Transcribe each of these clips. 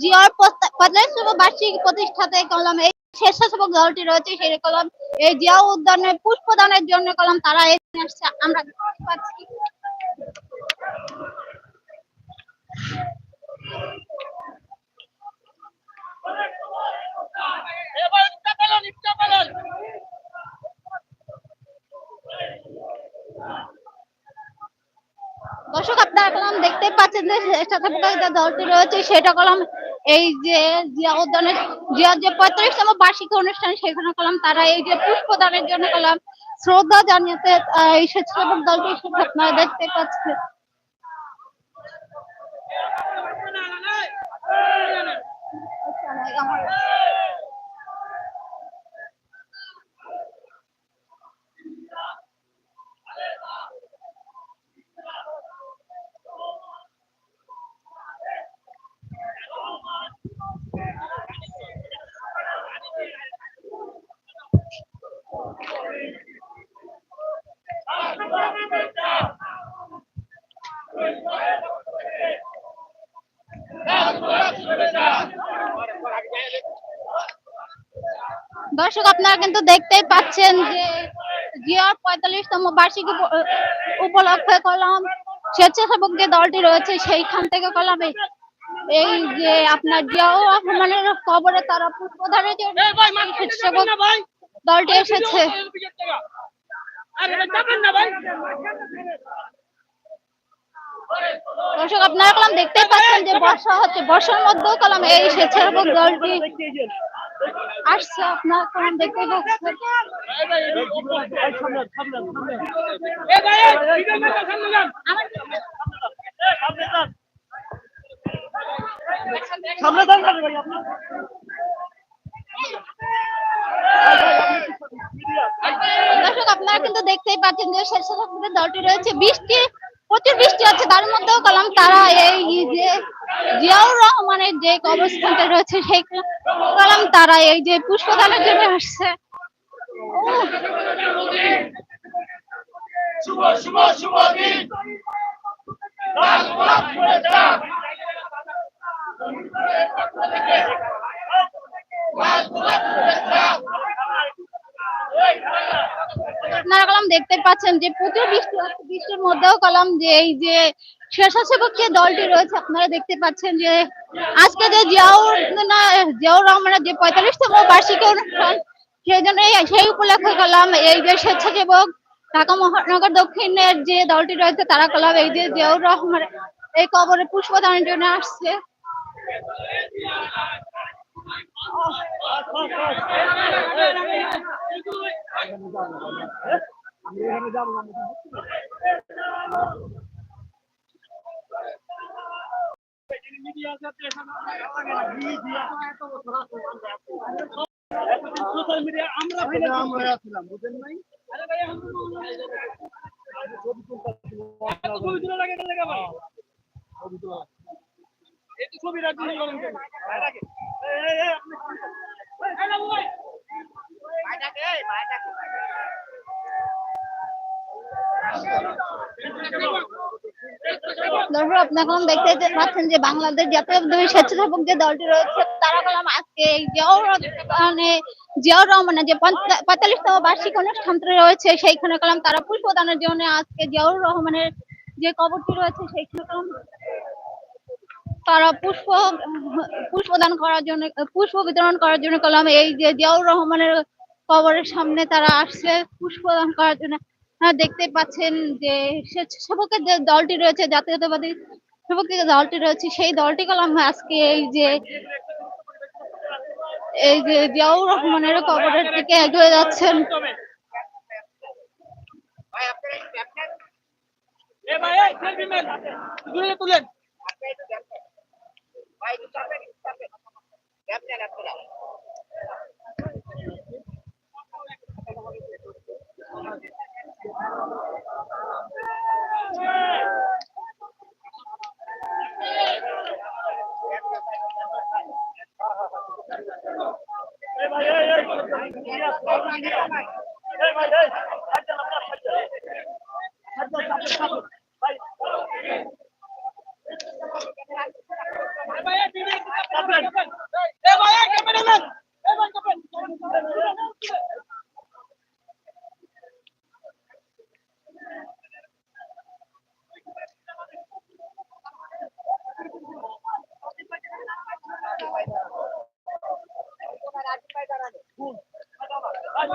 জিয়ার পঁয়তাল্লিশতম বার্ষিক প্রতিষ্ঠাতে কলম, এই স্বেচ্ছাসেবক দলটি রয়েছে, সেই কলম, এই জিয়া উদ্যানে পুষ্পদানের জন্য কলম তারা এখানে আসছে। আমরা পাচ্ছি। দর্শক, আপনারা কলম দেখতে পাচ্ছেন যে যে দলটি রয়েছে, সেটা কলম এই যে জিয়া উদ্যানের জিয়ার যে পঁয়ত্রিশতম বার্ষিক অনুষ্ঠান, সেখানে কলম তারা এই যে পুষ্পদানের জন্য কলম শ্রদ্ধা জানিয়েছে এই স্বেচ্ছাসেবক দলটি সেটা আপনারা দেখতে পাচ্ছেন। দর্শক আপনারা কিন্তু দেখতেই পাচ্ছেন যে জিয়ার পঁয়তাল্লিশতম বার্ষিক উপ- উপলক্ষে কলম স্বেচ্ছাসেবক যে দলটি রয়েছে। সেইখান থেকে কলমে এই যে আপনার জিয়াউর রহমানের কবরে তারা পুষ্পধারে যে স্বেচ্ছাসেবক দলটি এসেছে। দর্শক আপনারা কলম দেখতেই পাচ্ছেন যে বর্ষা হচ্ছে বর্ষার মধ্যেও কলম এই স্বেচ্ছাসেবক দলটি আসছে, আপনারা কলম দেখতেই পাচ্ছেন দর্শক, আপনারা কিন্তু দেখতেই পাচ্ছেন যে স্বেচ্ছাসেবকের দলটি রয়েছে। বৃষ্টি প্রচুর বৃষ্টি হচ্ছে তার মধ্যেও কলম তারা এই যে জিয়াউর রহমানের যে কবরস্থানটা রয়েছে সেই কলম তারা এই যে পুষ্পদানের জন্য আসছে। শুভ শুভ শুভ দিন। আপনারা কলম দেখতে পাচ্ছেন যে প্রচুর বৃষ্টি হচ্ছে। মধ্যেও কলাম যে এই যে স্বেচ্ছাসেবক যে দলটি রয়েছে আপনারা দেখতে পাচ্ছেন যে আজকে যে জিয়াউর জিয়াউর রহমানের যে পঁয়তাল্লিশতম বার্ষিকী অনুষ্ঠান সেই জন্য সেই উপলক্ষে কলাম এই যে স্বেচ্ছাসেবক ঢাকা মহানগর দক্ষিণের যে দলটি রয়েছে তারা কলাম এই যে জিয়াউর রহমান এই কবরে পুষ্পদানের জন্য আসছে আমি আমরা ছিলাম বুঝেন নাই? ছবি তুলে। লাগে না ভাই ছবি তোলা এই তো ছবি রাখুন এই এই এই আপনি এই না ভাই দর্শক আপনারা দেখতে পাচ্ছেন যে বাংলাদেশ জাতীয়তাবাদী স্বেচ্ছাসেবক যে দলটি রয়েছে। তারা কলম আজকে মানে জিয়াউর রহমানের যে পঁয়তাল্লিশতম বার্ষিক রয়েছে, সেইখানে কলম তারা পুষ্পদানের জন্য আজকে জিয়াউর রহমানের যে কবরটি রয়েছে, সেইখানে কলম তারা পুষ্প পুষ্পদান করার জন্য পুষ্প বিতরণ করার জন্য কলম এই যে জিয়াউর রহমানের কবরের সামনে তারা আসছে পুষ্পদান করার জন্য। দেখতে পাচ্ছেন যে স্বেচ্ছাসেবকের যে দলটি রয়েছে, জাতীয়তাবাদী সেবকের যে দলটি রয়েছে, সেই দলটি কলম আজকে এই যে এই যে জিয়াউর রহমানের কবরের দিকে এগিয়ে যাচ্ছেন। ভাই এই সেলফি ম্যান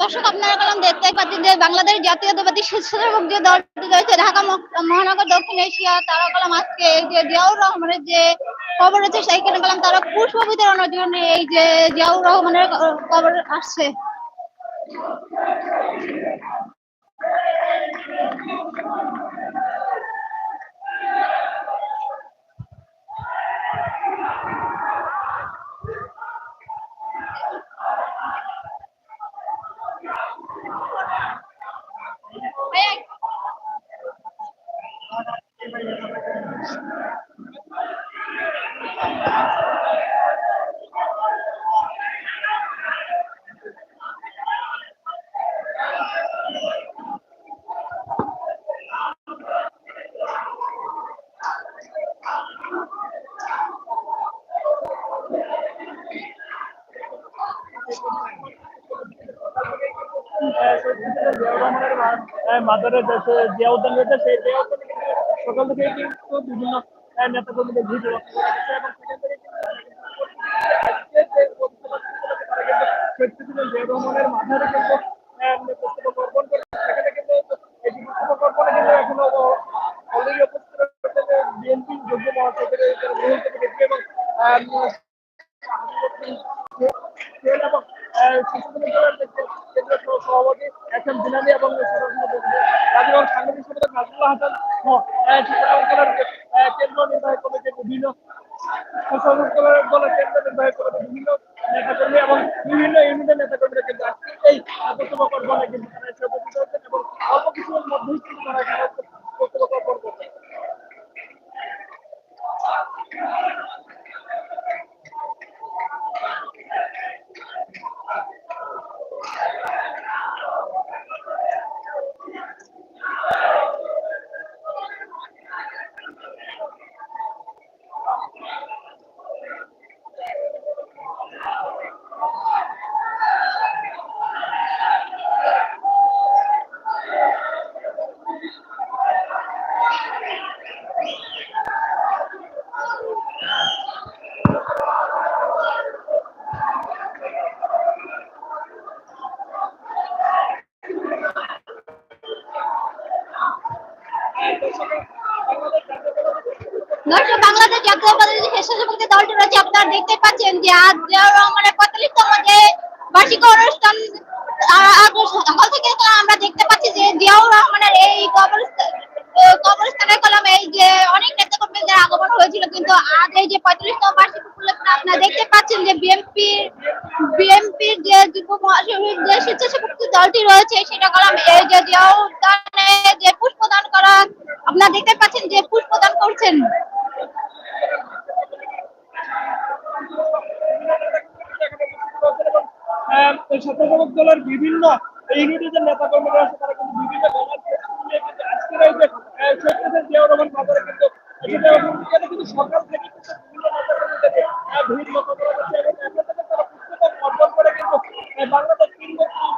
দর্শক, আপনারা কলম দেখতে পাচ্ছেন যে বাংলাদেশ জাতীয়তাবাদী স্বেচ্ছাসেবক যে দলটি রয়েছে, ঢাকা মহানগর দক্ষিণ এশিয়া তারা কলাম আজকে এই যে জিয়াউর রহমানের যে খবর রয়েছে, সেইখানে কলম তারা পুষ্প বিতরণের জন্য এই যে জিয়াউর রহমানের কবর আসছে। মাদারের দেশে জিয়া উদ্যান রয়েছে সেই জিয়া উদ্যানে কিন্তু সকাল থেকে কিন্তু বিভিন্ন নেতা কর্মীদের ভিড় লক্ষ্য করা গেছে এবং সেখান থেকে কিন্তু শেখ প্রেসিডেন্ট জিয়া রহমানের মাথায় কিন্তু আহ, বক্তব্য অর্পণ করে সেখানে কিন্তু এই যে বক্তব্য অর্পণে কিন্তু এখনও অলরেডি উপস্থিত রয়েছে যে বিএনপি যোগ্য মহাসচিবের মুহূর্ত থেকে এবং আহ, সেল এবং আহ, শিশুদের দলের যে কেন্দ্রীয় সহ- সভাপতি এস এম জিলানি এবং রাজীব সাংবাদিক সম্পাদক নাজমুল হাসান সহ আহ, শিশুদের দলের আহ, কেন্দ্র নির্বাহী কমিটির বিভিন্ন শাসক দলের দলের কেন্দ্র নির্বাহী কমিটির বিভিন্ন নেতাকর্মী এবং বিভিন্ন ইউনিটের নেতাকর্মীরা কিন্তু আজকে এই বক্তব্য কর্মে কিন্তু তারা হয়েছেন এবং অল্প কিছুর মধ্যেই কিন্তু তারা এখানে বক্তব্য অর্পণ করছেন দর্শক বাংলাদেশ জাতীয়তাবাদী যে স্বেচ্ছাসেবক যে দলটি রয়েছে আপনারা দেখতে পাচ্ছেন যে আজ জিয়াউর রহমানের পঁয়তাল্লিশতম যে বার্ষিক অনুষ্ঠান সকাল থেকে আমরা দেখতে পাচ্ছি যে জিয়াউর রহমানের এই কবরস্থানের কলম এই যে অনেক নেতা কর্মীদের আগমন হয়েছিল। কিন্তু আজ এই যে পঁয়তাল্লিশতম বার্ষিক উপলক্ষে আপনারা দেখতে পাচ্ছেন যে বিএনপি বিএনপির যে যুব যে স্বেচ্ছাসেবক দলটি রয়েছে, সেটা কলম এই যে জিয়াউর যে পুষ্পদান করা, আপনারা দেখতে পাচ্ছেন যে পুষ্পদান করছেন। স্বেচ্ছাসেবক দলের বিভিন্ন ইউনিটের যে নেতা কর্মীরা আছে তারা কিন্তু বিভিন্ন এই যে আহ, জিয়াউর রহমান বাজারে কিন্তু সকাল থেকে বিভিন্ন নেতা কর্মীদের ভিড় লক্ষ্য করা যাচ্ছে এবং তারা পুস্তক অর্জন করে কিন্তু বাংলাদেশ কিংবদন্তি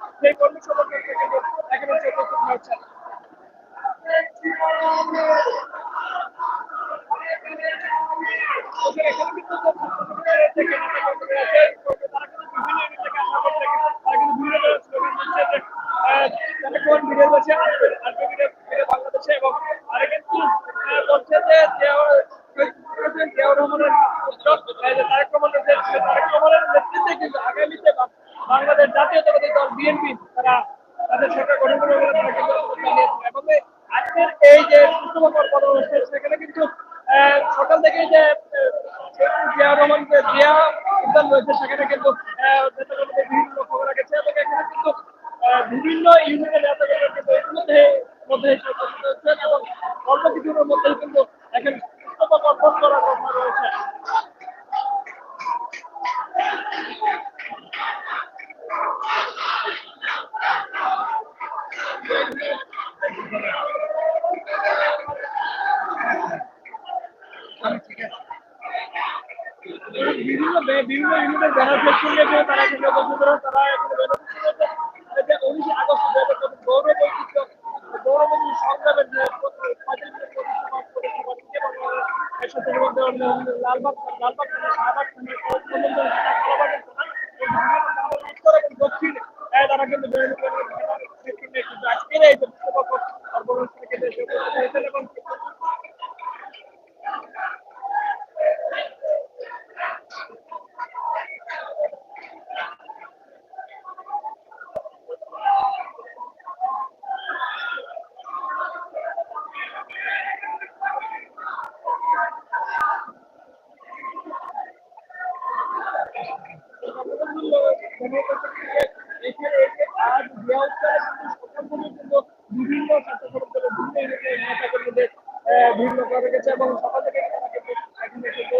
বিভিন্ন বিভিন্ন ইউনিটের ব্যানার ফ্লেক্স নিয়ে কিন্তু তারা কিন্তু বন্ধুরা তারা লালবাগ লালবাগ থেকে পর্যন্ত কালাবাগের থানা, এই বিভিন্ন গ্রামের উত্তর এবং দক্ষিণ এ তারা কিন্তু ব্যানার ফ্লেক্স নিয়ে কিন্তু আজকের এই যে বিশ্বকাপ কর্মসূচি থেকে দেশে উপস্থিত হয়েছেন এবং বিভিন্ন ছাত্র সংগঠনের বিভিন্ন ইউনিটের নেতাকর্মীদের ভিড় করা গেছে এবং সকাল থেকে তারা কিন্তু এখানে কিন্তু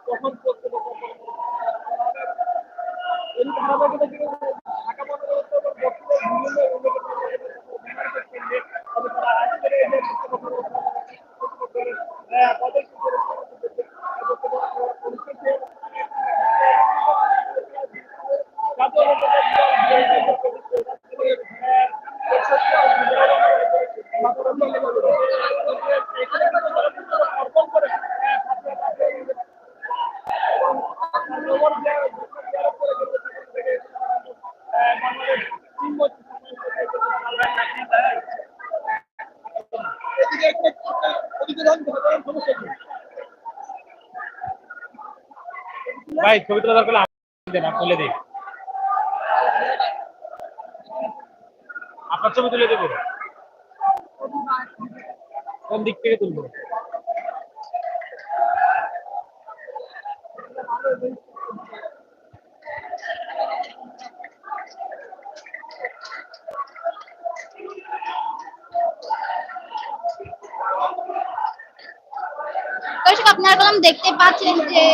গ্রহণ করতে এই ধারাবাহিকতা কিন্তু ঢাকা মহানগর উত্তর এবং দক্ষিণের বিভিন্ন ইউনিটের নেতাকর্মীদের কেন্দ্রে তবে তারা আজকের এই যে আহ, পদের অনুষ্ঠানটি ভাই ছবি তোলা দরকার দেন আমি তুলে দিই আপনার ছবি তুলে দেবো। কোন দিক থেকে তুলবো? দর্শক, আপনারা দেখতে পাচ্ছেন যে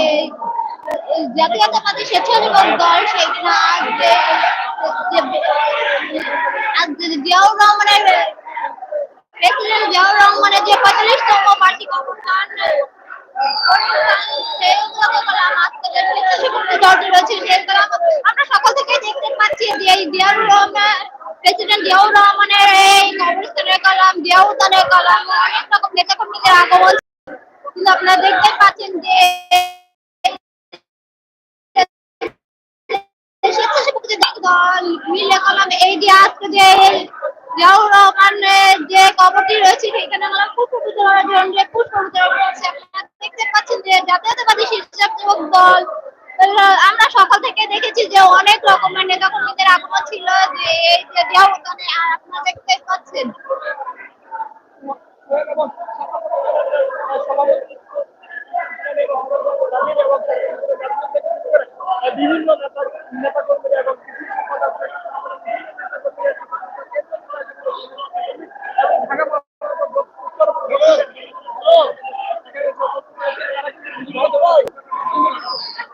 জাতীয়তাবাদী স্বেচ্ছাসেবক দল সেখানে আজ জিয়াউর রহমানের প্রেসিডেন্ট জিয়াউর রহমানের যে পঁয়তাল্লিশতম বার্ষিক কলাম আমরা সকাল থেকে দেখতে পাচ্ছি যে জিয়াউর রহমান প্রেসিডেন্ট জিয়াউর রহমানের এই কবরস্থানের কলাম জিয়া উদ্যানের কলাম, অনেক রকম নেতাকর্মীদের আগমন। আপনারা দেখতে পাচ্ছেন যে এই যে আজকে যে জিয়াউর রয়েছে সেখানে কলাম পুষ্প বিতরণের জন্য যে দেখতে পাচ্ছেন যে জাতীয়তাবাদী স্বেচ্ছাসেবক দল আমরা সকাল থেকে দেখেছি যে অনেক রকমের নেতাকর্মীদের আগমন ছিল যে এই যে জিয়াউর আপনারা দেখতে পাচ্ছেন। বিভিন্ন নেতা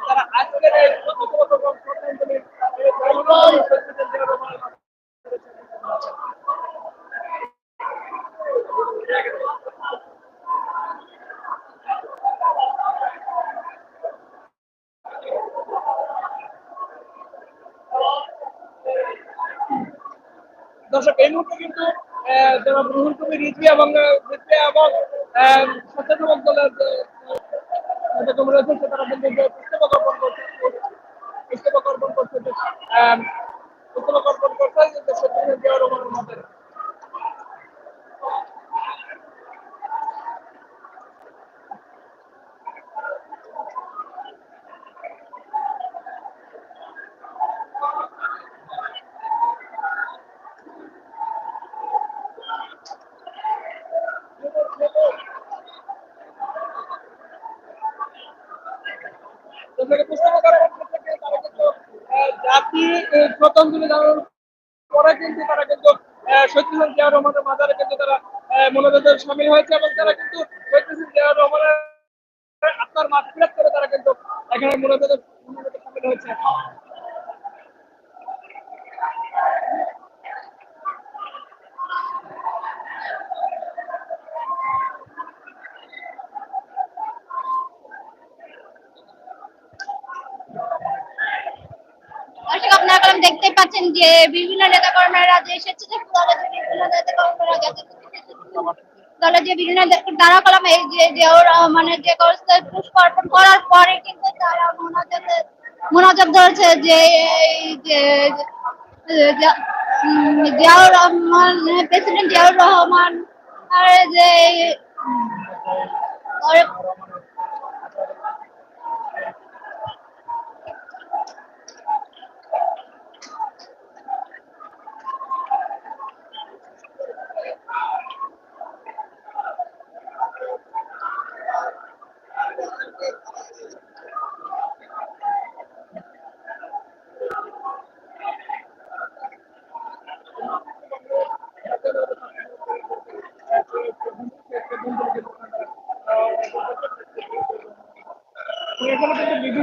তারা আজকের এই দর্শক এই মুহূর্তে কিন্তু আহ, জনাব রুহুল কবির রিজভি এবং রিজভি এবং স্বেচ্ছাসেবক দলের নেতাকর্মী রয়েছে, সে তারা কিন্তু যে পুস্তক অর্পণ করছে পুস্তক অর্পণ করছে পুস্তক অর্পণ যে দেশের জিয়াউর রহমানের মাঝারে। যেগুলোকে পুস্তক অর্পণ করতে গিয়ে তারা কিন্তু আহ, জাতি আহ, শ্রদ্ধাঞ্জলি জানানোর পরে কিন্তু তারা কিন্তু আহ, শহীদ প্রেসিডেন্ট জিয়াউর রহমানের মাজারে কিন্তু তারা মনোনয়নে সামিল হয়েছে এবং তারা কিন্তু জিয়া রহমানের আত্মার মাতৃরাত করে তারা কিন্তু এখানে মনোনয়নে সামিল হয়েছে। আপনারা দেখতেই পাচ্ছেন যে বিভিন্ন নেতা কর্মীরা যে স্বেচ্ছাসেবক দলের যে বিভিন্ন নেতা কর্মীরা যাতে দলের যে বিভিন্ন তারা কলম এই যে যে ওরা মানে যে করছে পুষ্প অর্পণ করার পরে কিন্তু তারা মোনাজাতে মোনাজাত ধরেছে যে যে, যে- জিয়াউর রহমান, প্রেসিডেন্ট জিয়াউর রহমান, আর যে আর- এখানে কিন্তু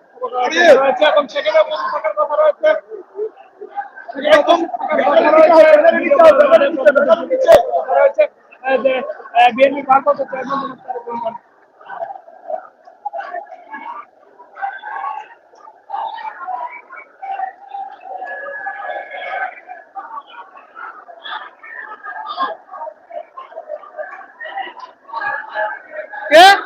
এখন সেখানে থাকার কথা রয়েছে বিএনপি ভারপ্রাপ্ত চেয়ারম্যান Yeah.